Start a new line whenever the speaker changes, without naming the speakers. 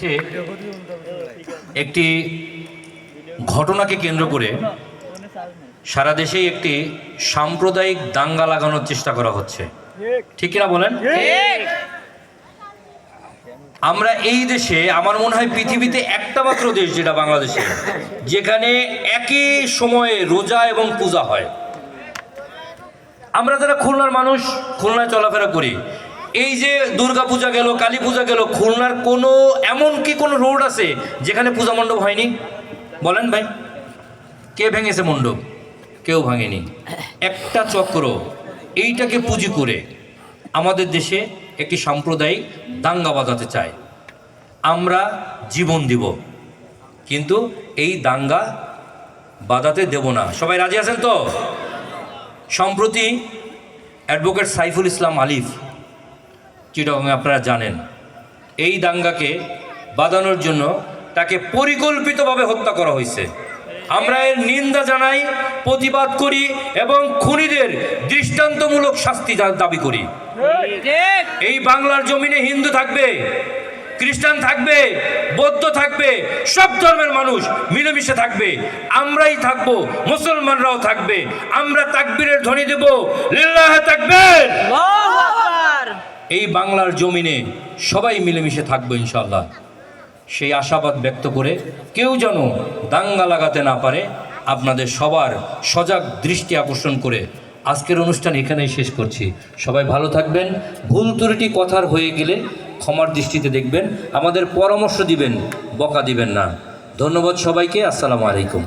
সে একটি ঘটনাকে কেন্দ্র করে সারা দেশেই একটি সাম্প্রদায়িক দাঙ্গা লাগানোর চেষ্টা করা হচ্ছে। ঠিক কিনা বলেন? আমরা এই দেশে, আমার মনে হয় পৃথিবীতে একটা মাত্র দেশ যেটা বাংলাদেশে, যেখানে একই সময়ে রোজা এবং পূজা হয়। আমরা যারা খুলনার মানুষ, খুলনায় চলাফেরা করি এই যে দুর্গা পূজা গেল কালী পূজা গেল, খুলনার কোনো, এমন কি কোনো রোড আছে যেখানে পূজা মণ্ডপ হয়নি? বলেন ভাই, কে ভেঙেছে মণ্ডপ? কেউ ভাঙেনি। একটা চক্র, এইটাকে পুঁজি করে আমাদের দেশে একটি সাম্প্রদায়িক দাঙ্গা বাজাতে চায়। আমরা জীবন দিব, কিন্তু এই দাঙ্গা বাধাতে দেব না। সবাই রাজি আছেন তো? সম্প্রতি অ্যাডভোকেট সাইফুল ইসলাম আলিফ চিটগঙ্গে আপনারা জানেন। এই দাঙ্গাকে বাঁধানোর জন্য তাকে পরিকল্পিতভাবে হত্যা করা হয়েছে। আমরা এর নিন্দা জানাই, প্রতিবাদ করি এবং খুনিদের দৃষ্টান্তমূলক শাস্তি দাবি করি। এই বাংলার জমিনে হিন্দু থাকবে, খ্রিস্টান থাকবে, বৌদ্ধ থাকবে, সব ধর্মের মানুষ মিলেমিশে থাকবে। আমরাই থাকব, মুসলমানরাও থাকবে। আমরা তাকবীরের ধ্বনি দেব, লিল্লাহ তাকবীর! এই বাংলার জমিনে সবাই মিলেমিশে থাকব ইনশাল্লাহ সেই আশাবাদ ব্যক্ত করে কেউ যেন দাঙ্গা লাগাতে না পারে, আপনাদের সবার সজাগ দৃষ্টি আকর্ষণ করে আজকের অনুষ্ঠান এখানেই শেষ করছি। সবাই ভালো থাকবেন, ভুল ত্রুটি কথার হয়ে গেলে ক্ষমার দৃষ্টিতে দেখবেন, আমাদের পরামর্শ দিবেন, বকা দিবেন না। ধন্যবাদ সবাইকে, আসসালামু আলাইকুম।